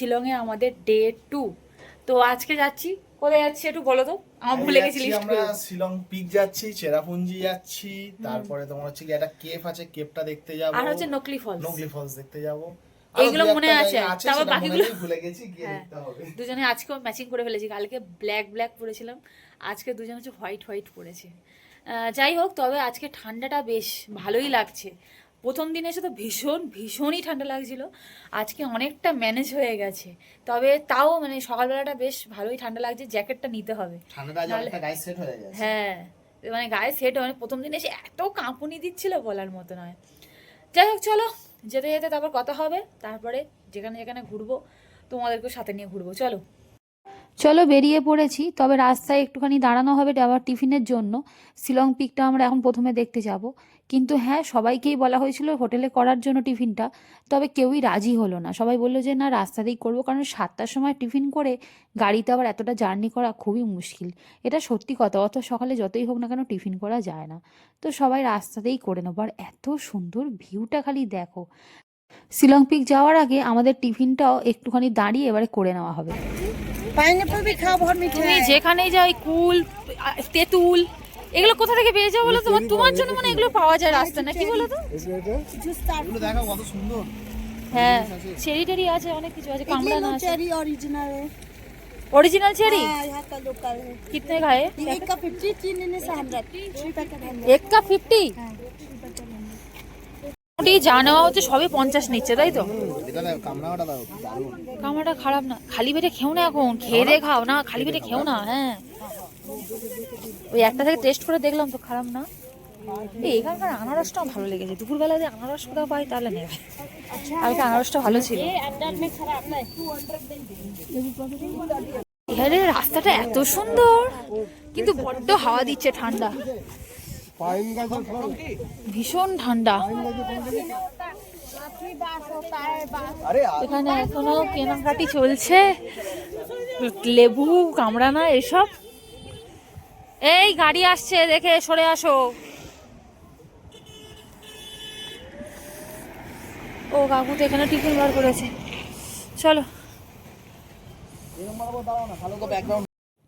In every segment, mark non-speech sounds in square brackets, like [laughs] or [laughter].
শিলংয়ে আমাদের day to তো আজকে যাচ্ছি। কোথায় যাচ্ছি একটু বলো তো? আমার ভুলে গেছি লিস্ট আমরা শিলং পিক যাচ্ছি চেরাপুঞ্জি যাচ্ছি তারপরে তোমার হচ্ছে কি একটা কেফ আছে দেখতে যাব। আর হচ্ছে নকলি ফলস নকলি ফলস দেখতে যাব। এইগুলো মনে আছে, তারপর বাকিগুলো- ভুলে গেছি গিয়ে হ্যাঁ। দেখতে হবে। দুজনে আজকেও ম্যাচিং করে ফেলেছি। কালকে ব্ল্যাক ব্ল্যাক পরেছিলাম। আজকে দুজন হচ্ছে হোয়াইট হোয়াইট পরেছে। আহ, যাই হোক তবে আজকে ঠান্ডাটা বেশ ভালোই লাগছে। প্রথম দিনে এসে তো ভীষণ ভীষণই ঠান্ডা লাগছিল। আজকে অনেকটা ম্যানেজ হয়ে গেছে। তবে তাও মানে সকালবেলাটা বেশ ভালোই ঠান্ডা লাগছে জ্যাকেটটা নিতে হবে। হয়ে হ্যাঁ মানে গায়ে সেট মানে প্রথম দিন এসে এত কাঁপুনি দিচ্ছিল বলার মতো নয়। যাই হোক চলো যেতে যেতে তারপর কথা হবে। তারপরে যেখানে যেখানে ঘুরবো তোমাদেরকে সাথে নিয়ে ঘুরবো। চলো। চলো বেরিয়ে পড়েছি। তবে রাস্তায় একটুখানি দাঁড়ানো হবে আবার টিফিনের জন্য। শিলং পিকটা আমরা এখন প্রথমে দেখতে যাব। কিন্তু হ্যাঁ সবাইকেই বলা হয়েছিল হোটেলে করার জন্য টিফিনটা তবে কেউই রাজি হলো না। সবাই বলল যে না রাস্তাতেই করব। কারণ সাতটার সময় টিফিন করে গাড়িতে আবার এতটা জার্নি করা খুবই মুশকিল। এটা সত্যি কথা অত সকালে যতই হোক না কেন টিফিন করা যায় না। তো সবাই রাস্তাতেই করে নেব। আর এত সুন্দর ভিউটা খালি দেখো। শিলং পিক যাওয়ার আগে আমাদের টিফিনটাও একটুখানি দাঁড়িয়ে এবারে করে নেওয়া হবে। যেখানেই যাই কুল তেঁতুল এগুলো কোথা থেকে পেয়ে যাও বলো তোমার তোমার জন্য মানে এগুলো পাওয়া যায় রাস্তা না কি বলো তো जूस स्टार्ट এগুলো দেখো কত সুন্দর হ্যাঁ চেরি টেরি আছে অনেক কিছু আছে কামড়া না আছে चेरी ओरिजिनल है ओरिजिनल चेरी हाँ यहाँ का लोकल है कितने का है ये एक का फिफ्टी तीन लेने से हंड्रेड थ्री पैकेट हंड्रेड এক কা ফিফটি মোটামুটি যা নেওয়া হচ্ছে সবই পঞ্চাশ নিচ্ছে তাই তো এটা দেখো কামড়াটা দাও দারুণ কামড়াটা খারাপ না খালি পেটে খেও না এখন খেয়ে দিয়ে খাও না খালি পেটে খেও না হ্যাঁ ওই একটা থেকে টেস্ট করে দেখলাম তো খারাপ না। এই এখানকার আনারসটাও ভালো লেগেছে। দুপুরবেলা যে আনারস কোথাও পাই তাহলে নেবে। কালকে আনারসটা ভালো ছিল। এখানে রাস্তাটা এত সুন্দর কিন্তু বড্ড হাওয়া দিচ্ছে ঠান্ডা। ভীষণ ঠান্ডা। এখানে এখনও কেনাকাটি চলছে। লেবু কামড়ানা এসব। এই গাড়ি আসছে দেখে সরে আসো। ও কাকু তো এখানে টিফিন বার করেছে। চলো।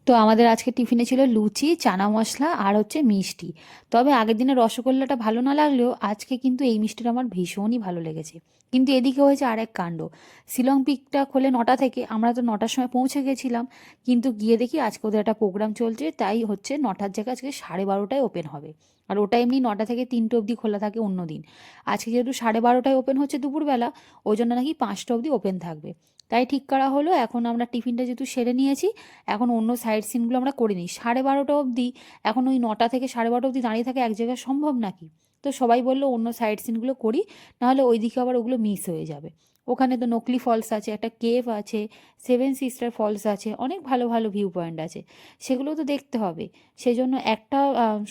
তো আমাদের আজকে টিফিনে ছিল লুচি, চানা মশলা আর হচ্ছে মিষ্টি। তবে আগের দিনে রসগোল্লাটা ভালো না লাগলেও আজকে কিন্তু এই মিষ্টিটা আমার ভীষণই ভালো লেগেছে। কিন্তু এদিকে হয়েছে আর এক কাণ্ড। শিলং পিকটা খোলে নটা থেকে, আমরা তো নটার সময় পৌঁছে গেছিলাম, কিন্তু গিয়ে দেখি আজকে ওদের একটা প্রোগ্রাম চলছে, তাই হচ্ছে নটার জায়গায় আজকে সাড়ে বারোটায় ওপেন হবে। আর ওটা এমনি নটা থেকে তিনটে অবধি খোলা থাকে অন্য দিন। আজকে যেহেতু সাড়ে বারোটায় ওপেন হচ্ছে দুপুরবেলা, ওই জন্য নাকি পাঁচটা অবধি ওপেন থাকবে। তাই ঠিক করা হলো, এখন আমরা টিফিনটা যেহেতু সেরে নিয়েছি, এখন অন্য সাইড সিনগুলো আমরা করে নিই সাড়ে বারোটা অবধি, এখন ওই নটা থেকে সাড়ে বারোটা অবধি দাঁড়িয়ে থাকা এক জায়গায় সম্ভব নাকি? তো সবাই বলল অন্য সাইড সিনগুলো করি, নাহলে ওই দিকে আবার ওগুলো মিস হয়ে যাবে। ওখানে তো নকলি ফলস আছে, একটা কেভ আছে সেভেন সিস্টার ফলস আছে, অনেক ভালো ভালো ভিউ পয়েন্ট আছে। সেগুলো তো দেখতে হবে। সেই জন্য একটা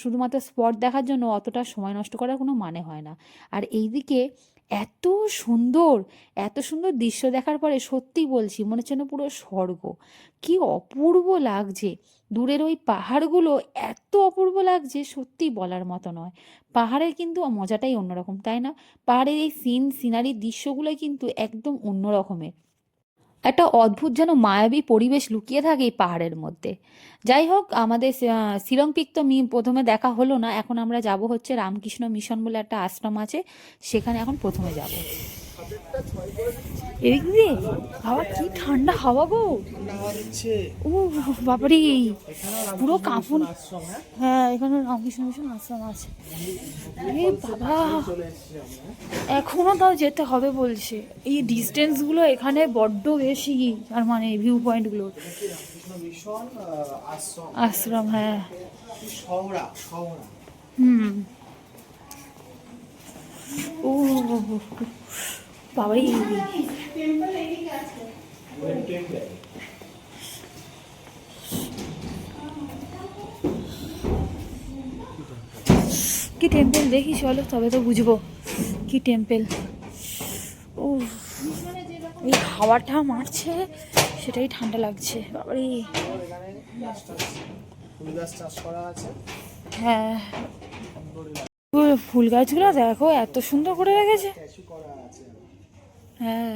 শুধুমাত্র স্পট দেখার জন্য অতটা সময় নষ্ট করার কোনো মানে হয় না। আর এইদিকে এত সুন্দর এত সুন্দর দৃশ্য দেখার পরে সত্যি বলছি, মনে হচ্ছে পুরো স্বর্গ। কি অপূর্ব লাগছে। দূরের ওই পাহাড়গুলো এত অপূর্ব লাগছে সত্যি বলার মতো নয়। পাহাড়ের কিন্তু মজাটাই অন্যরকম, তাই না? পাহাড়ের এই সিন সিনারি দৃশ্যগুলো কিন্তু একদম অন্য রকমের একটা অদ্ভুত যেন মায়াবী পরিবেশ লুকিয়ে থাকে এই পাহাড়ের মধ্যে। যাই হোক, আমাদের শিলং পিক তো মি, প্রথমে দেখা হলো না, এখন আমরা যাব হচ্ছে রামকৃষ্ণ মিশন বলে একটা আশ্রম আছে, সেখানে এখন প্রথমে যাব। এদিক দিয়ে? হাওয়া কি ঠান্ডা হাওয়া গো। ও বাবারে পুরো কাঁপুন। হ্যাঁ এখানে রামকৃষ্ণ মিশন আশ্রম আছে। এ বাবা এখনও তাও যেতে হবে বলছে। এই ডিস্টেন্সগুলো এখানে বড্ড বেশি আর মানে ভিউ পয়েন্টগুলো আশ্রম হ্যাঁ। হুম। ও বাবাই কি টেম্পেল দেখি চলো, তবে তো বুঝব। কি টেম্পেল ও এই হাওয়াটা মারছে, সেটাই ঠান্ডা লাগছে। বাবারে। হ্যাঁ। ফুল গাছগুলো দেখো, এত সুন্দর করে রেখেছে হ্যাঁ।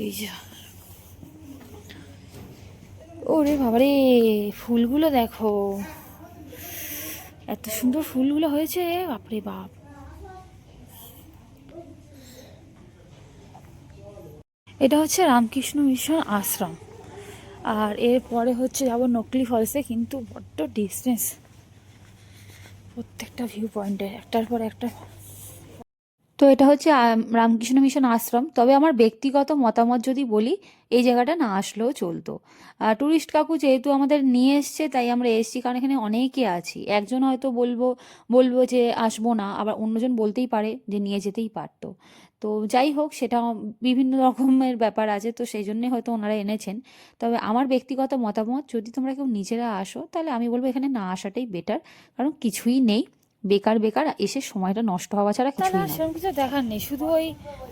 এই ওরে বাবারে, ফুলগুলো দেখো। এত সুন্দর ফুলগুলো হয়েছে, বাপরে বাপ। এটা হচ্ছে রামকৃষ্ণ মিশন আশ্রম। আর এরপরে হচ্ছে যাব নকলি ফলসে কিন্তু বড্ড ডিস্টেন্স প্রত্যেকটা ভিউ পয়েন্টে একটার পর একটা। তো এটা হচ্ছে রামকৃষ্ণ মিশন আশ্রম। তবে আমার ব্যক্তিগত মতামত যদি বলি, এই জায়গাটা না আসলেও চলতো। ট্যুরিস্ট কাকু যেহেতু আমাদের নিয়ে এসছে, তাই আমরা এসছি কারণ এখানে অনেকে আছি। একজন হয়তো বলব বলব যে আসব না, আবার অন্যজন বলতেই পারে যে নিয়ে যেতেই পারতো। তো যাই হোক, সেটা বিভিন্ন রকমের ব্যাপার আছে, তো সেই জন্যই হয়তো ওনারা এনেছেন। তবে আমার ব্যক্তিগত মতামত, যদি তোমরা কেউ নিজেরা আসো, তাহলে আমি বলব এখানে না আসাটাই বেটার কারণ কিছুই নেই। বেকার বেকার এসে সময়টা নষ্ট হওয়া ছাড়া না না সেরকম কিছু দেখার নেই। শুধু ওই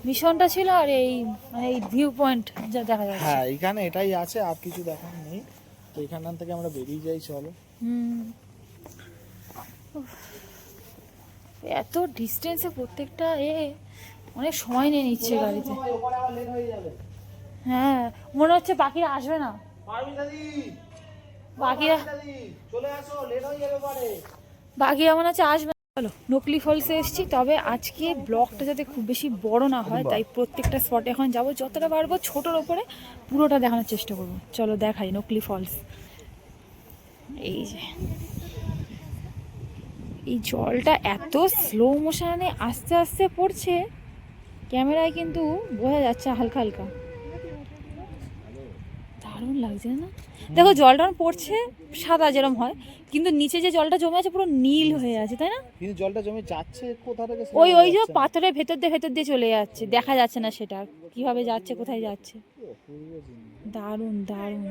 মিশনটা ছিল আর এই মানে এই ভিউ পয়েন্ট যা দেখা যাচ্ছে। হ্যাঁ এখানে এটাই আছে আর কিছু দেখার নেই। তো এখান থেকে আমরা বেরিয়ে যাই চলো। হুম। এত ডিস্টেন্সে প্রত্যেকটা এ অনেক সময় নিয়ে নিচ্ছে গাড়িতে। হ্যাঁ মনে হচ্ছে বাকিরা আসবে না। বাকিরা চলে আসো লেট হয়ে যাবে পরে বাকিরা আছে, আসবে। চলো, নকলি ফলসে এসেছি। তবে আজকে ব্লগটা যাতে খুব বেশি বড় না হয়, তাই প্রত্যেকটা স্পটে এখন যাব। যতটা পারব ছোটোর ওপরে পুরোটা দেখানোর চেষ্টা করব। চলো, দেখাই নকলি ফলস এই যে। এই জলটা এত স্লো মোশনে আস্তে আস্তে পড়ছে, ক্যামেরায় কিন্তু বোঝা যাচ্ছে হালকা হালকা। দারুণ লাগছে না দেখো জলটা পড়ছে সাদা যেরকম হয় কিন্তু নিচে যে জলটা জমে আছে পুরো নীল হয়ে আছে তাই না? কিন্তু জলটা জমে যাচ্ছে কোথা থেকে ওই ওই যে পাথরের ভেতর দিয়ে ভেতর দিয়ে চলে যাচ্ছে দেখা যাচ্ছে না সেটা কীভাবে যাচ্ছে কোথায় যাচ্ছে? দারুণ দারুণ।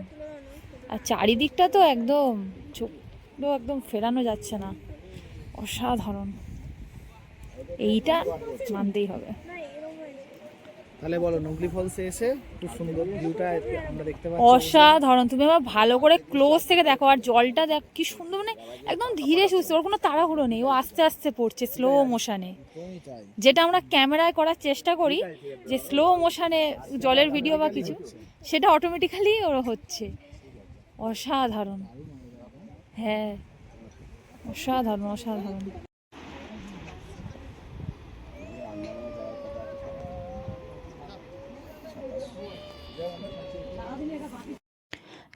আর চারিদিকটা তো একদম চোখগুলো একদম ফেরানো যাচ্ছে না। অসাধারণ। এইটা মানতেই হবে। তাহলে বলো নকলি ফলসে এসে খুব সুন্দর ভিউটা আমরা দেখতে পাচ্ছি। অসাধারণ তুমি আবার ভালো করে ক্লোজ থেকে দেখো আর জলটা দেখ কি সুন্দর মানে একদম ধীরে সুস্থ ওর কোনো তাড়াহুড়ো নেই ও আস্তে আস্তে পড়ছে স্লো মোশনে একদমই যেটা আমরা ক্যামেরায় করার চেষ্টা করি যে স্লো মোশনে জলের ভিডিও বা কিছু সেটা অটোমেটিক্যালি ওর হচ্ছে। অসাধারণ। হ্যাঁ অসাধারণ অসাধারণ।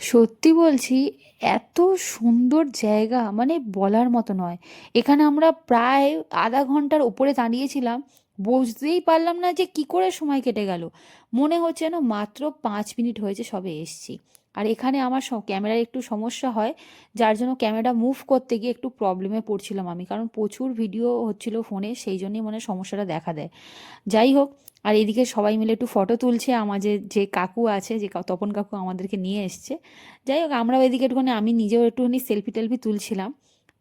সত্যি বলছি, এত সুন্দর জায়গা মানে বলার মতো নয়। এখানে আমরা প্রায় আধা ঘণ্টার উপরে দাঁড়িয়েছিলাম, বুঝতেই পারলাম না যে কি করে সময় কেটে গেল। মনে হচ্ছে যেন মাত্র পাঁচ মিনিট হয়েছে সবে এসছি। আর এখানে আমার ক্যামেরার একটু সমস্যা হয়, যার জন্য ক্যামেরা মুভ করতে গিয়ে একটু প্রবলেমে পড়ছিলাম আমি। কারণ প্রচুর ভিডিও হচ্ছিল ফোনে সেই জন্যই মনে সমস্যাটা দেখা দেয়। যাই হোক আর এদিকে সবাই মিলে একটু ফটো তুলছে আমাদের যে কাকু আছে, যে তপন কাকু আমাদেরকে নিয়ে এসছে। যাই হোক, আমরাও এদিকে একটুখানি, আমি নিজেও একটুখানি সেলফি টেলফি তুলছিলাম।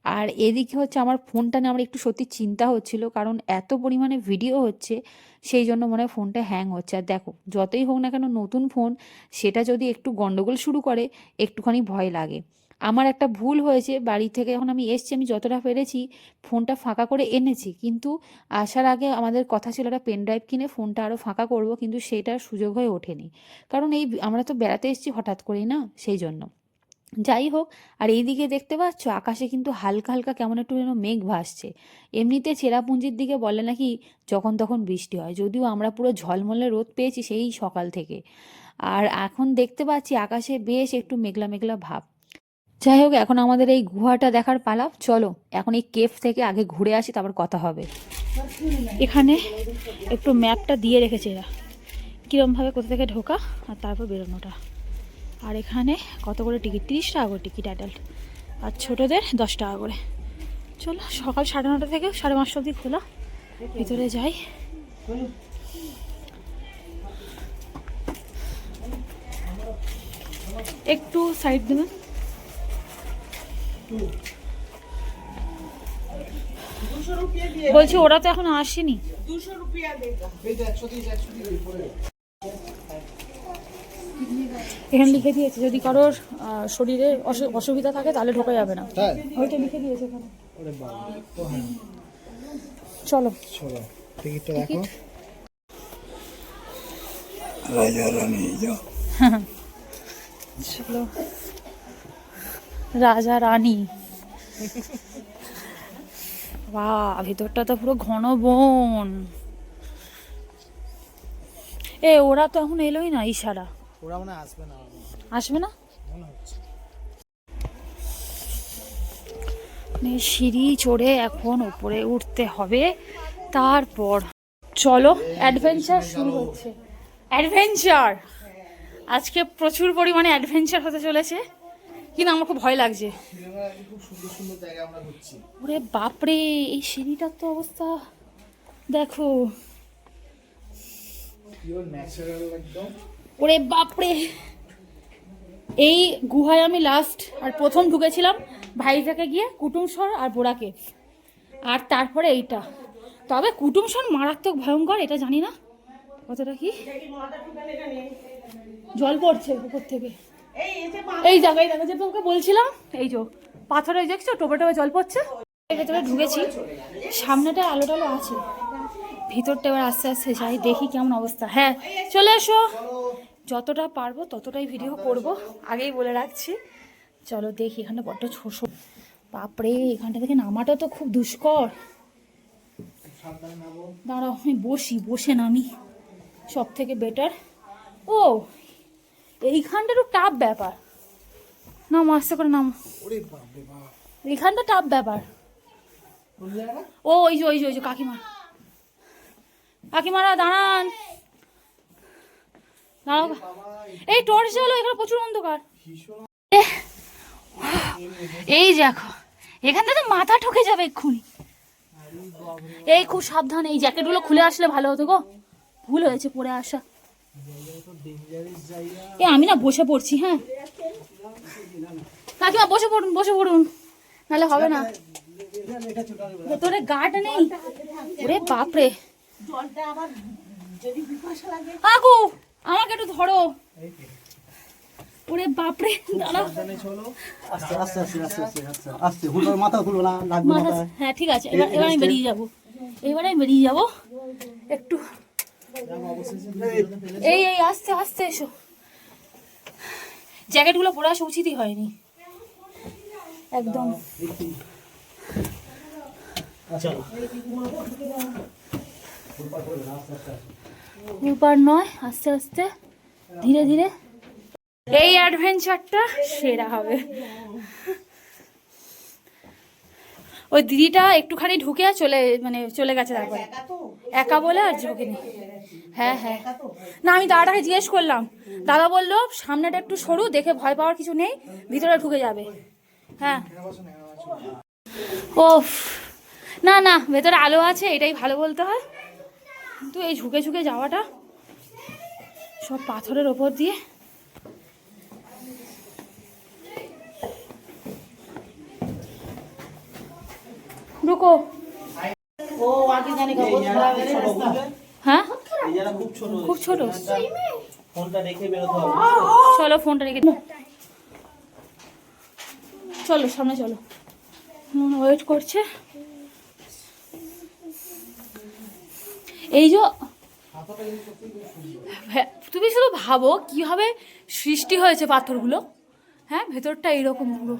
আর এদিকে হচ্ছে আমার ফোনটা নিয়ে আমার একটু সত্যি চিন্তা হচ্ছিল, কারণ এত পরিমাণে ভিডিও হচ্ছে, সেই জন্য মনে হয় ফোনটা হ্যাং হচ্ছে। আর দেখো, যতই হোক না কেন নতুন ফোন সেটা যদি একটু গন্ডগোল শুরু করে, একটুখানি ভয় লাগে। আমার একটা ভুল হয়েছে, বাড়ি থেকে যখন আমি এসছি, আমি যতটা পেরেছি ফোনটা ফাঁকা করে এনেছি। কিন্তু আসার আগে আমাদের কথা ছিল একটা পেন ড্রাইভ কিনে ফোনটা আরও ফাঁকা করব, কিন্তু সেটার সুযোগ হয়ে ওঠেনি। কারণ এই আমরা তো বেড়াতে এসেছি হঠাৎ করেই না, সেই জন্য। যাই হোক, আর এইদিকে দেখতে পাচ্ছ, আকাশে কিন্তু হালকা হালকা কেমন একটু যেন মেঘ ভাসছে। এমনিতে চেরাপুঞ্জির দিকে বলে নাকি যখন তখন বৃষ্টি হয়, যদিও আমরা পুরো ঝলমলে রোদ পেয়েছি সেই সকাল থেকে। আর এখন দেখতে পাচ্ছি আকাশে বেশ একটু মেঘলা মেঘলা ভাব। যাই হোক, এখন আমাদের এই গুহাটা দেখার পালা। চলো, এখন এই কেফ থেকে আগে ঘুরে আসি, তারপর কথা হবে। এখানে একটু ম্যাপটা দিয়ে রেখেছে এরা। কীরমভাবে কোথা থেকে ঢোকা আর তারপর বেরোনোটা। আর এখানে কত করে টিকিট? তিরিশ টাকা করে টিকিট অ্যাডাল্ট আর ছোটোদের দশ টাকা করে। চলো, সকাল সাড়ে নটা থেকে সাড়ে পাঁচটা অবধি খোলা। ভিতরে যাই। একটু সাইড দেবেন বলছি ওরা তো এখন আসেনি। এখানে লিখে দিয়েছে যদি কারোর শরীরে অসু- অসুবিধা থাকে তাহলে ঢোকা যাবে না। ওইটা লিখে দিয়েছে এখানে। চলো। চলো টিকিটটা দেখো [laughs] চলো। রাজা রানী। [laughs] বা ভিতরটা তো পুরো ঘন বন। এ ওরা তো এখন এলোই না ইশারা। ওরা মনে আসবে না আসবে না? মনে সিঁড়ি চড়ে এখন উপরে উঠতে হবে। তারপর চলো অ্যাডভেঞ্চার শুরু হচ্ছে। অ্যাডভেঞ্চার আজকে প্রচুর পরিমাণে অ্যাডভেঞ্চার হতে চলেছে। কিন্তু আমার খুব ভয় লাগছে। ওরে বাপরে এই সিঁড়িটার তো অবস্থা। দেখো। ওরে বাপরে। এই গুহায় আমি লাস্ট আর প্রথম ঢুকেছিলাম ভাইজাকে গিয়ে কুটুমস্বর আর বোরাকে। আর তারপরে এইটা। তবে কুটুমসর মারাত্মক ভয়ঙ্কর এটা জানি না। কতটা কি? জল পড়ছে উপর থেকে। এই জায়গায় দেখা যে তোমাকে বলছিলাম, এই যে পাথরে দেখছ টোপে টোপে জল পড়ছে। ভেতরে ঢুকেছি, সামনেটা আলো টালো আছে। ভিতরটা এবার আস্তে আস্তে যাই, দেখি কেমন অবস্থা। হ্যাঁ চলে এসো। যতটা পারব ততটাই ভিডিও করব। আগেই বলে রাখছি। চলো দেখি, এখানে বড্ড ছোট। বাপরে, এখানটা থেকে নামাটা তো খুব দুষ্কর। দাঁড়াও, আমি বসি, বসে নামি। সব থেকে বেটার ও এইখানটা একটু টাফ ব্যাপার। নাম আস্তে করে নাম। এইখানটা টাফ ব্যাপার। ও ওই যে ওই যে ওই যে কাকিমা। কাকিমারা দাঁড়ান। দাঁড়াও। এই টর্চ জ্বালো এখানে প্রচুর অন্ধকার। এই দেখো এখান থেকে মাথা ঠকে যাবে এক্ষুনি। এই খুব সাবধান এই জ্যাকেটগুলো খুলে আসলে ভালো হতো গো। ভুল হয়েছে পরে আসা। এ আমি না বসে পড়ছি হ্যাঁ। কাকিমা বসে পড়ুন বসে পড়ুন। নাহলে হবে না। ভেতরে গার্ড নেই। ওরে বাপরে। কাকু আমাকে একটু ধরো। ওরে বাপরে দাঁড়াও। সাবধানে চলো। আস্তে আস্তে আস্তে আস্তে আস্তে আস্তে আস্তে। হুলো মাথা খুলবো না লাগবে মাথা মাথায়। হ্যাঁ ঠিক আছে। এবার এবার আমি বেরিয়ে যাব। এবারে আমি বেরিয়ে যাব। একটু এই এই আস্তে আস্তে এসো। জ্যাকেটগুলো পরে আসা উচিতই হয়নি। একদম। উপার নয় আস্তে আস্তে ধীরে ধীরে। এই অ্যাডভেঞ্চারটা সেরা হবে। ওই দিদিটা একটুখানি ঢুকে চলে মানে চলে গেছে তারপরে। একা বলে আর ঝোঁকেনি হ্যাঁ হ্যাঁ। না, আমি দাদাটাকে জিজ্ঞেস করলাম। দাদা বলল, সামনেটা একটু সরু, দেখে ভয় পাওয়ার কিছু নেই, ভিতরে ঢুকে যাবে। হ্যাঁ। ও না না, ভেতরে আলো আছে, এটাই ভালো বলতে হয়। কিন্তু এই ঝুঁকে ঝুঁকে যাওয়াটা, সব পাথরের ওপর দিয়ে। রুকো। হ্যাঁ? এই জায়গা খুব ছোট খুব ছোট। ফোনটা রেখে বেরোতে হবে। চলো ফোনটা রেখে চলো সামনে চলো। ওয়েট করছে। এই যে তুমি শুধু ভাবো কীভাবে সৃষ্টি হয়েছে পাথরগুলো। হ্যাঁ ভেতরটা এইরকম পুরো।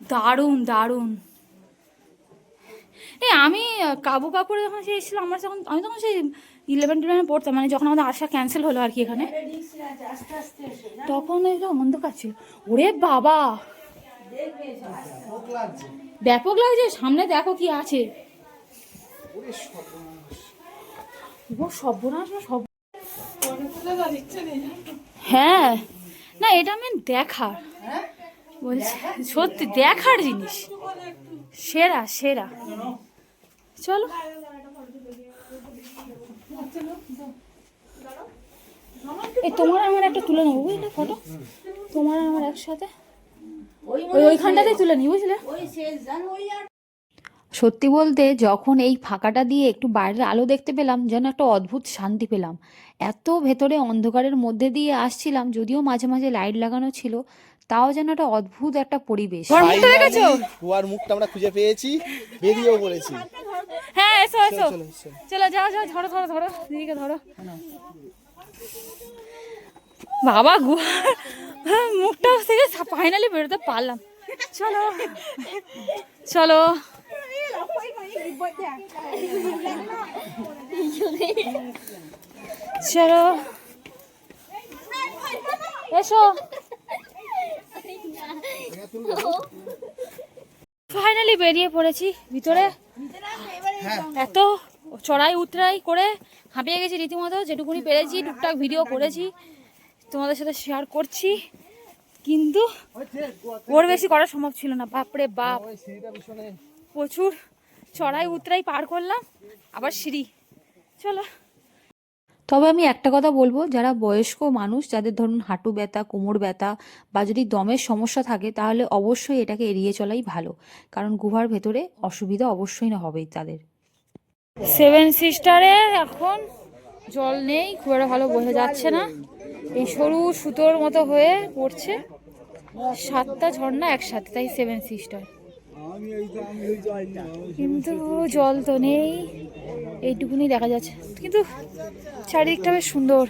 দারুণ দারুণ। এই আমি কাবু কাকুরে যখন সে এসেছিলাম আমরা যখন আমি তখন সেই ইলেভেন টুয়েলভে পড়তাম মানে যখন আমাদের আসা ক্যান্সেল হলো আর কি এখানে। তখন এটা অন্ধকার ছিল। ওরে বাবা! ব্যাপক লাগছে, সামনে দেখো কি আছে। হ্যাঁ। না, এটা আমি দেখার। বলছি, সত্যি দেখার জিনিস। সেরা সেরা। চলো। এই তোমার আমার একটা তুলে নেব বুঝলে ফটো? তোমার আমার একসাথে। ওই ওইখানটাতেই তুলে নিই বুঝলে? সত্যি বলতে যখন এই ফাঁকাটা দিয়ে একটু বাইরের আলো দেখতে পেলাম যেন একটা অদ্ভুত শান্তি পেলাম। এত ভেতরে অন্ধকারের মধ্যে দিয়ে আসছিলাম যদিও মাঝে মাঝে লাইট লাগানো ছিল তাও যেন একটা অদ্ভুত একটা পরিবেশ। কুয়ার মুখটা আমরা খুঁজে পেয়েছি বেরিয়েও পড়েছি। হ্যাঁ এসো এসো। চলো যাও যাও ধরো ধরো ধরো দিদিকে ধরো। বাবা গুহার মুখটা থেকে ফাইনালি বেরোতে পারলাম। চলো চলো। চলো। এসো। ফাইনালি বেরিয়ে পড়েছি ভিতরে। এত চড়াই উতরাই করে হাঁপিয়ে গেছি রীতিমতো, যেটুকুনি পেরেছি, টুকটাক ভিডিও করেছি, তোমাদের সাথে শেয়ার করছি। কিন্তু ওর বেশি করা সম্ভব ছিল না, বাপরে বাপ। প্রচুর চড়াই উতরাই পার করলাম, আবার সিঁড়ি। চলো। তবে আমি একটা কথা বলব, যারা বয়স্ক মানুষ, যাদের ধরুন হাঁটু ব্যথা, কোমর ব্যথা বা যদি দমের সমস্যা থাকে, তাহলে অবশ্যই এটাকে এড়িয়ে চলাই ভালো। কারণ গুহার ভেতরে অসুবিধা অবশ্যই না হবেই তাদের। সেভেন সিস্টারে এখন জল নেই, খুব একটা ভালো বোঝা যাচ্ছে না। এই সরু সুতোর মতো হয়ে পড়ছে। সাতটা ঝর্ণা একসাথে, তাই সেভেন সিস্টার। কিন্তু জল তো নেই এইটুকুনি দেখা যাচ্ছে। কিন্তু চারিদিকটা বেশ সুন্দর।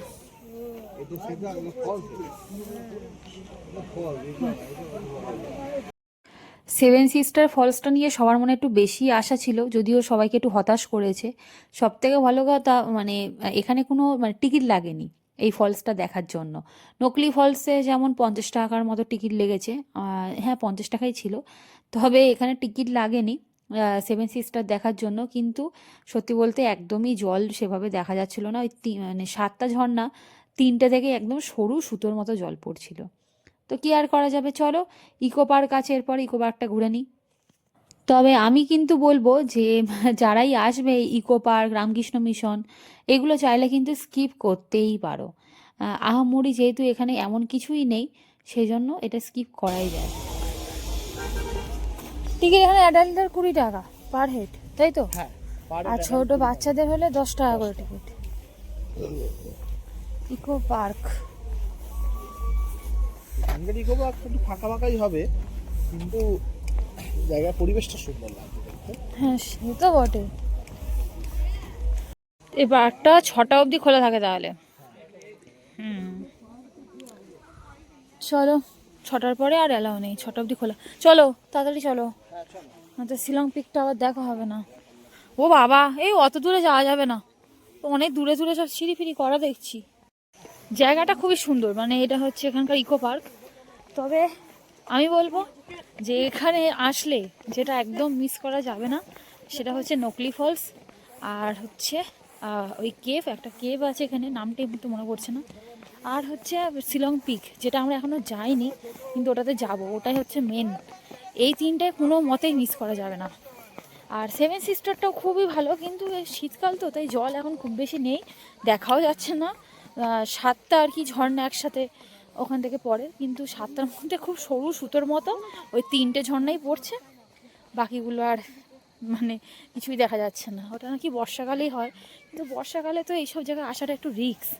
সেভেন সিস্টার ফলসটা নিয়ে সবার মনে একটু বেশি আশা ছিল যদিও সবাইকে একটু হতাশ করেছে। সব থেকে ভালো কথা মানে এখানে কোনো মানে টিকিট লাগেনি এই ফলসটা দেখার জন্য। নকলি ফলসে যেমন পঞ্চাশ টাকার মতো টিকিট লেগেছে হ্যাঁ পঞ্চাশ টাকাই ছিল। তবে এখানে টিকিট লাগেনি সেভেন সিস্টার দেখার জন্য। কিন্তু সত্যি বলতে একদমই জল সেভাবে দেখা যাচ্ছিল না। ওই মানে সাতটা ঝর্ণা তিনটে থেকে একদম সরু সুতোর মতো জল পড়ছিল। তো কি আর করা যাবে? চলো ইকো পার্ক আছে এরপর ইকো পার্কটা ঘুরে নিই। তবে আমি কিন্তু বলব যে যারাই আসবে ইকো পার্ক রামকৃষ্ণ মিশন এগুলো চাইলে কিন্তু স্কিপ করতেই পারো। আহ, আহামরি যেহেতু এখানে এমন কিছুই নেই সেজন্য এটা স্কিপ করাই যায়। টিকিট এখানে অ্যাডাল্টের কুড়ি টাকা পার হেড তাই তো? হ্যাঁ আর ছোট বাচ্চাদের হলে দশ টাকা করে টিকিট। Eco park. এখানকার ইকো পার্ক একটু ফাঁকা ফাঁকাই হবে কিন্তু জায়গার পরিবেশটা সুন্দর লাগবে হ্যাঁ সে তো বটে। এই পার্কটা ছটা অবধি খোলা থাকে তাহলে। হুম। চলো ছটার পরে আর এলাও নেই ছটা অবধি খোলা। চলো তাড়াতাড়ি চলো। তো শিলং পিকটা আবার দেখা হবে না। ও বাবা, এই অত দূরে যাওয়া যাবে না। তো অনেক দূরে দূরে সব সিঁড়ি ফিরি করা দেখছি। জায়গাটা খুবই সুন্দর মানে এটা হচ্ছে এখানকার ইকো পার্ক তবে আমি বলব যে এখানে আসলে যেটা একদম মিস করা যাবে না, সেটা হচ্ছে নকলি ফলস আর হচ্ছে ওই কেভ একটা কেভ আছে এখানে, নামটা কিন্তু মনে পড়ছে না। আর হচ্ছে, শিলং পিক যেটা আমরা এখনও যাইনি, কিন্তু ওটাতে যাব, ওটাই হচ্ছে মেন এই তিনটায় কোনো মতেই মিস করা যাবে না। আর সেভেন সিস্টারটাও খুবই ভালো, কিন্তু শীতকাল তো, তাই জল এখন খুব বেশি নেই, দেখাও যাচ্ছে না। সাতটা আর কি ঝর্ণা একসাথে ওখান থেকে পড়ে, কিন্তু সাতটার মধ্যে খুব সরু সুতোর মতো, ওই তিনটে ঝর্ণাই পড়ছে। বাকিগুলো আর মানে কিছুই দেখা যাচ্ছে না। ওটা নাকি বর্ষাকালেই হয়, কিন্তু বর্ষাকালে তো এইসব জায়গায় আসাটা একটু রিস্ক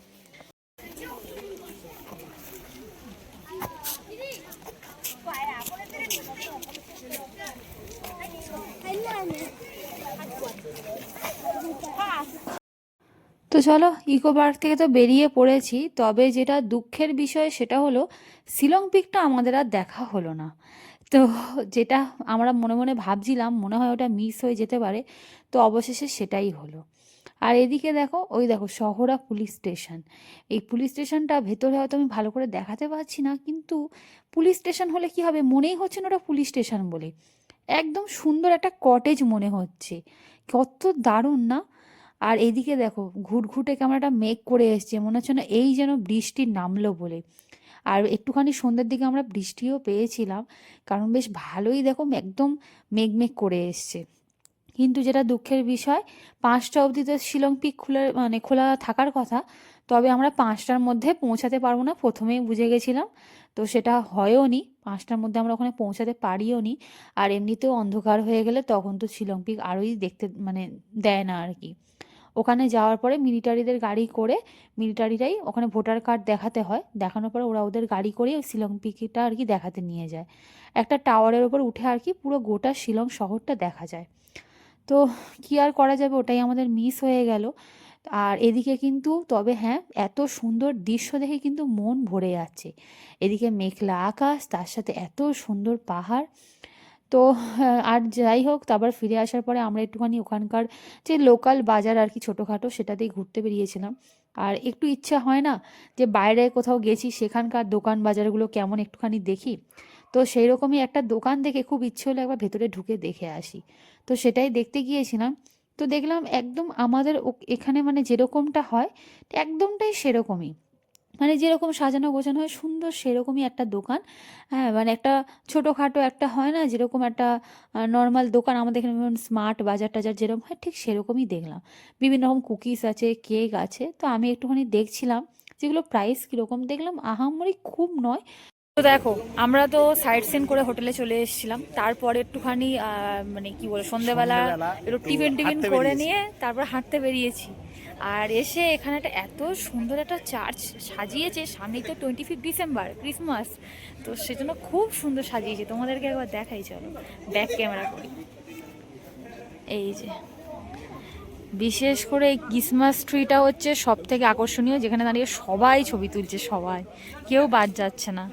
চলো ইকো পার্ক থেকে তো বেরিয়ে পড়েছি, তবে যেটা দুঃখের বিষয় সেটা হলো, শিলং পিকটা আমাদের আর দেখা হলো না। তো যেটা আমরা মনে মনে ভাবছিলাম, মনে হয় ওটা মিস হয়ে যেতে পারে, তো অবশেষে সেটাই হলো। আর এদিকে দেখো, ওই দেখো শহরা পুলিশ স্টেশন। এই পুলিশ স্টেশনটা ভেতরে হয়তো আমি ভালো করে দেখাতে পারছি না, কিন্তু পুলিশ স্টেশন হলে কি হবে? মনেই হচ্ছে না ওটা পুলিশ স্টেশন বলে। একদম সুন্দর একটা কটেজ মনে হচ্ছে। কত দারুণ না? আর এদিকে দেখো, ঘুটঘুটে কেমন একটা মেঘ করে এসছে, মনে হচ্ছে না এই যেন বৃষ্টি নামলো বলে। আর একটুখানি সন্ধ্যের দিকে আমরা বৃষ্টিও পেয়েছিলাম, কারণ বেশ ভালোই দেখো একদম মেঘ মেঘ করে এসছে। কিন্তু যেটা দুঃখের বিষয়, পাঁচটা অবধি তো শিলং পিক খুলে মানে খোলা থাকার কথা, তবে আমরা পাঁচটার মধ্যে পৌঁছাতে পারব না, প্রথমেই বুঝে গেছিলাম। তো সেটা হয়ও নি, পাঁচটার মধ্যে আমরা ওখানে পৌঁছাতে পারিও নি। আর এমনিতেও অন্ধকার হয়ে গেলে তখন তো শিলং পিক আরোই দেখতে মানে দেয় না আর কি। ওখানে যাওয়ার পরে মিলিটারিদের গাড়ি করে মিলিটারিরাই ওখানে ভোটার কার্ড দেখাতে হয়। দেখানোর পরে ওরা ওদের গাড়ি করে শিলং পিকটা আর কি দেখাতে নিয়ে যায়। একটা টাওয়ারের ওপর উঠে আর কি পুরো গোটা শিলং শহরটা দেখা যায়। তো কি আর করা যাবে? ওটাই আমাদের মিস হয়ে গেল। আর এদিকে কিন্তু, তবে হ্যাঁ এত সুন্দর দৃশ্য দেখে কিন্তু মন ভরে যাচ্ছে। এদিকে মেঘলা আকাশ, তার সাথে এত সুন্দর পাহাড়। তো আর যাই হোক তারপর ফিরে আসার পরে আমরা একটুখানি ওখানকার যে লোকাল বাজার আর কি ছোটোখাটো সেটাতেই ঘুরতে বেরিয়েছিলাম। আর একটু ইচ্ছা হয় না যে বাইরে কোথাও গেছি, সেখানকার দোকান বাজারগুলো কেমন একটুখানি দেখি। তো সেই রকমই একটা দোকান দেখে খুব ইচ্ছে হলো একবার ভেতরে ঢুকে দেখে আসি। তো সেটাই দেখতে গিয়েছিলাম। তো দেখলাম একদম আমাদের এখানে মানে যেরকমটা হয়, একদমটাই সেরকমই। মানে যেরকম সাজানো গোছানো হয় সুন্দর সেরকমই একটা দোকান। হ্যাঁ মানে একটা ছোটোখাটো একটা হয় না যেরকম একটা নর্মাল দোকান আমাদের এখানে যেমন স্মার্ট বাজার টাজার যেরকম হয় ঠিক সেরকমই দেখলাম। বিভিন্ন রকম কুকিজ আছে কেক আছে তো আমি একটুখানি দেখছিলাম যেগুলো প্রাইস কীরকম দেখলাম আহামরি খুব নয়। তো দেখো আমরা তো সাইড সিন করে হোটেলে চলে এসেছিলাম তারপরে একটুখানি মানে কি বলে সন্ধেবেলা সন্ধ্যেবেলা একটু টিফিন টিফিন করে নিয়ে তারপর হাঁটতে বেরিয়েছি। আর এসে এখানে একটা এত সুন্দর একটা চার্চ সাজিয়েছে। সামনেই তো টোয়েন্টি ফিফ ডিসেম্বর ক্রিসমাস তো সেজন্য খুব সুন্দর সাজিয়েছে। তোমাদেরকে একবার দেখাই, চলো। ব্যাক ক্যামেরা করি। এই যে। বিশেষ করে এই ক্রিসমাস ট্রিটা হচ্ছে সব থেকে আকর্ষণীয়, যেখানে দাঁড়িয়ে সবাই ছবি তুলছে, সবাই। কেউ বাদ যাচ্ছে না।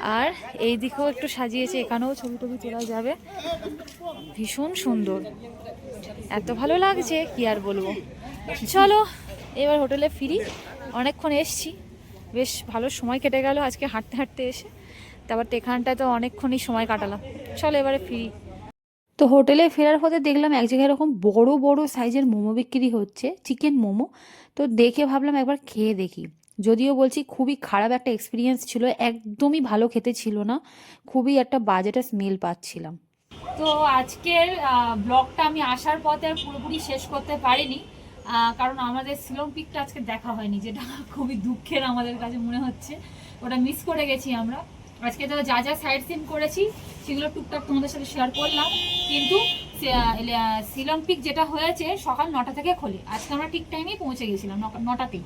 আর এই দিকেও একটু সাজিয়েছে, এখানেও ছবি টবি তোলা যাবে। ভীষণ সুন্দর। এত ভালো লাগছে, কি আর বলব? চলো, এবার হোটেলে ফিরি। অনেকক্ষণ এসছি। বেশ ভালো সময় কেটে গেল আজকে হাঁটতে হাঁটতে এসে। তারপর তো এখানটায় তো অনেকক্ষণই সময় কাটালাম। চলো এবারে ফিরি। তো হোটেলে ফেরার পথে দেখলাম এক জায়গায় এরকম বড় বড় সাইজের মোমো বিক্রি হচ্ছে, চিকেন মোমো। তো দেখে ভাবলাম একবার খেয়ে দেখি। যদিও বলছি খুবই খারাপ একটা এক্সপিরিয়েন্স ছিল, একদমই ভালো খেতে ছিল না। খুবই একটা বাজেটা স্মেল পাচ্ছিলাম। তো আজকের ব্লগটা আমি আসার পথে আর পুরোপুরি শেষ করতে পারিনি। কারণ আমাদের শিলং পিকটা আজকে দেখা হয়নি, যেটা খুবই দুঃখের আমাদের কাছে মনে হচ্ছে। ওটা মিস করে গেছি আমরা। আজকে তো যা যা সাইড সিন করেছি, সেগুলো টুকটাক তোমাদের সাথে শেয়ার করলাম। কিন্তু শিলং পিক যেটা হয়েছে, সকাল নটা থেকে খোলে। আজকে আমরা ঠিক টাইমেই পৌঁছে গেছিলাম, নটা- নটাতেই।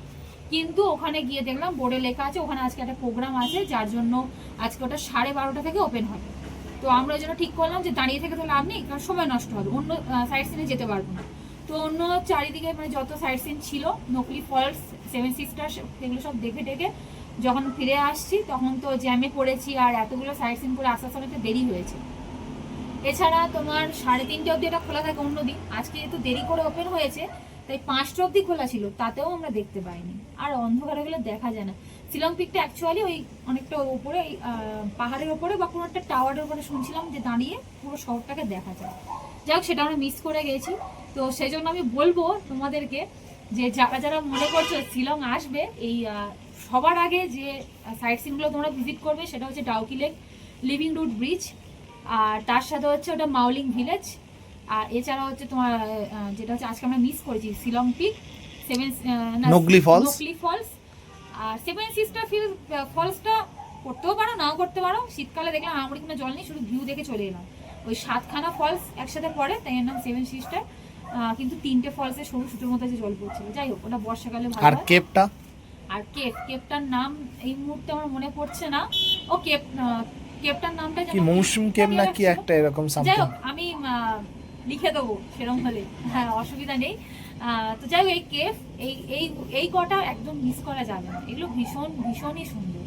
কিন্তু ওখানে গিয়ে দেখলাম বোর্ডে লেখা আছে, ওখানে আজকে একটা প্রোগ্রাম আছে, যার জন্য আজকে ওটা সাড়ে বারোটা থেকে ওপেন হবে। তো আমরা ওই জন্য ঠিক করলাম যে দাঁড়িয়ে থেকে তো লাভ নেই, কারণ সময় নষ্ট হবে। অন্য সাইড সিনে যেতে পারব না। তো অন্য চারিদিকে মানে যত সাইড সিন ছিল নকলি ফলস সেভেন সিস্টার সেগুলো সব দেখে দেখে যখন ফিরে আসছি তখন তো জ্যামে পড়েছি আর এতগুলো সাইড সিন করে আসার সময় তো দেরি হয়েছে। এছাড়া তোমার সাড়ে তিনটে অবধি এটা খোলা থাকে অন্যদিন। আজকে যেহেতু দেরি করে ওপেন হয়েছে তাই পাঁচটা অবধি খোলা ছিল তাতেও আমরা দেখতে পাইনি। আর অন্ধকারে গেলে দেখা যায় না। শিলং পিকটা অ্যাকচুয়ালি ওই অনেকটা উপরে ওই, পাহাড়ের ওপরে বা কোনো একটা টাওয়ারের ওপরে শুনছিলাম যে দাঁড়িয়ে পুরো শহরটাকে দেখা যায়। যাই হোক সেটা আমরা মিস করে গেছি। তো সেই জন্য আমি বলব তোমাদেরকে যে যারা যারা মনে করছ শিলং আসবে এই সবার আগে যে সাইট সিনগুলো তোমরা ভিজিট করবে সেটা হচ্ছে Dawki lake living root bridge আর তার সাথে হচ্ছে ওটা মাউলিং ভিলেজ আর এছাড়া হচ্ছে তোমার যেটা হচ্ছে আজকে আমরা মিস করেছি শিলং পিক সেভেন নকলি। নকলি ফলস আর সেভেন সিস্টার ফিল ফলসটা করতেও পারো নাও করতে পারো। শীতকালে দেখলাম আমার কোনো জল নেই শুধু ভিউ দেখে চলে এলাম। ওই সাতখানা ফলস একসাথে পড়ে তাই এর নাম সেভেন সিস্টার কিন্তু তিনটে ফলসে সরু সুতোর মতো যে জল পড়ছিল। যাই হোক ওটা বর্ষাকালে ভালো আর কেপটা? আর কেপ কেপটার নাম এই মুহূর্তে আমার মনে পড়ছে না। ও কেপ কেপটার নামটা কি মৌসুম কেপ জানি নাকি একটা এরকম সামথিং যাই হোক আমি লিখে দেবো সেরকম হলে। হ্যাঁ অসুবিধা নেই। তো যাই হোক এই কেফ এই এই এই কটা একদম মিস করা যাবে না। এগুলো ভীষণ ভীষণই সুন্দর।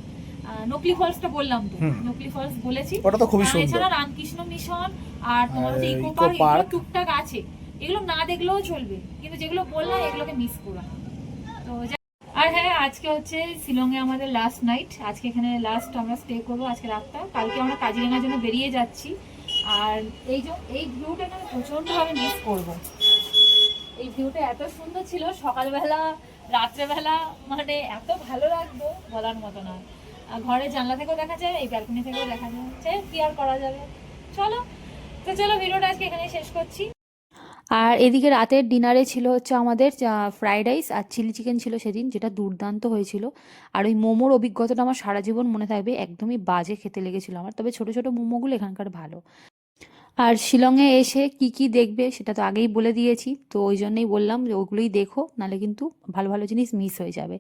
নকলি ফলসটা বললাম তো। নকলি ফলস বলেছি। ওটা তো খুবই সুন্দর। এছাড়া রামকৃষ্ণ মিশন আর তোমার হচ্ছে ইকো পার্ক। টুকটাক আছে। এগুলো না দেখলেও চলবে, কিন্তু যেগুলো বললাম এগুলোকে মিস করা তো আর হ্যাঁ আজকে হচ্ছে শিলংয়ে আমাদের লাস্ট নাইট আজকে এখানে লাস্ট আমরা স্টে করব আজকে রাতটা। কালকে আমরা কাজিরাঙ্গার জন্য বেরিয়ে যাচ্ছি। আর এই যে, এই ভিউটা আমি প্রচণ্ডভাবে মিস করব। এই ভিউটা এত সুন্দর ছিল, সকালবেলা, রাত্রেবেলা মানে এত ভালো লাগতো বলার মতো না। আর ঘরের জানলা থেকেও দেখা যায়, এই ব্যালকনি থেকেও দেখা যায়। কি আর করা যাবে। চলো, তো চলো, ভিডিওটা আজকে এখানে শেষ করছি। আর এদিকে রাতের ডিনারে ছিল হচ্ছে আমাদের ফ্রাইড রাইস আর চিলি চিকেন ছিল সেদিন, যেটা দুর্দান্ত হয়েছিল। আর ওই মোমোর অভিজ্ঞতাটা আমার সারা জীবন মনে থাকবে, একদমই বাজে খেতে লেগেছিল আমার। তবে ছোটো ছোটো মোমোগুলো এখানকার ভালো। আর শিলংয়ে এসে কি কি দেখবে সেটা তো আগেই বলে দিয়েছি, তো ওই জন্যই বললাম যে ওগুলোই দেখো, নাহলে কিন্তু ভালো ভালো জিনিস মিস হয়ে যাবে।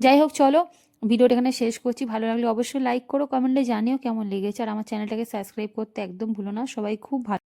যাই হোক, চলো ভিডিওটা এখানে শেষ করছি। ভালো লাগলে অবশ্যই লাইক করো কমেন্টে জানিও কেমন লেগেছে। আর আমার চ্যানেলটাকে সাবস্ক্রাইব করতে একদম ভুলো না। সবাই খুব ভালো